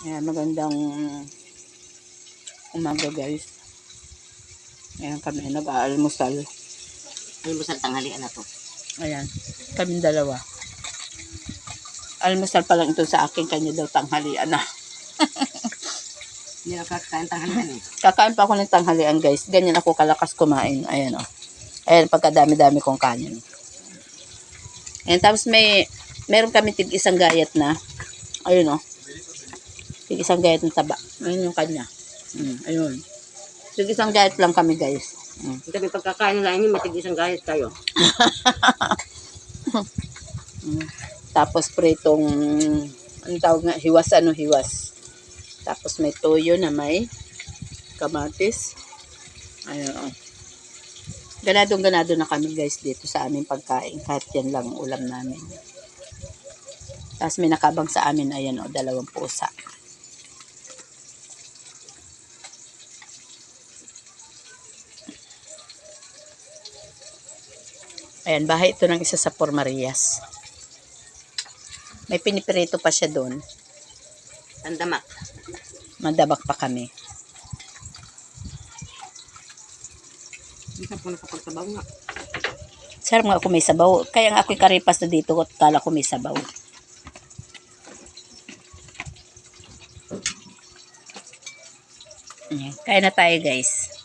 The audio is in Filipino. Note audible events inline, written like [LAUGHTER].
Ayan, magandang umaga guys. Ayan kami, nag-aalmusal. Sa tanghalian na to. Ayan, kami dalawa. Almusal pa lang ito sa akin, kanya daw tanghalian na. [LAUGHS] Hindi na kakain tanghalian eh. Kakain pa ako ng tanghalian guys. Ganyan ako kalakas kumain. Ayan o. Ayan, pagkadami-dami kong kanin. Ayan, tapos may, meron kami tig isang gayat na. Ayun o. Tig isang gayat na taba. Ayun yung kanya. Mm, ayun. Tig isang gayat lang kami guys. Mm. May pagkakain nila inyo, matig isang gayat kayo. [LAUGHS] Mm. Tapos pritong, ano tawag nga, hiwas ano, hiwas. Tapos may toyo na may kamatis. Ayun, oh. Ganadong ganado na kami guys dito sa aming pagkain. Kahit yan lang ang ulam namin. Tapos may nakabang sa amin, ayan o, dalawang pusa. Ayan, bahay ito ng isa sa Pormarias. May pinipirito pa siya doon. Tandamak. Madabak pa kami. Hindi po nakapagsabaw nga. Sarap nga ako may sabaw. Kaya nga ako'y karipas na dito at kala ko may sabaw. Ayan, Kaya na tayo guys.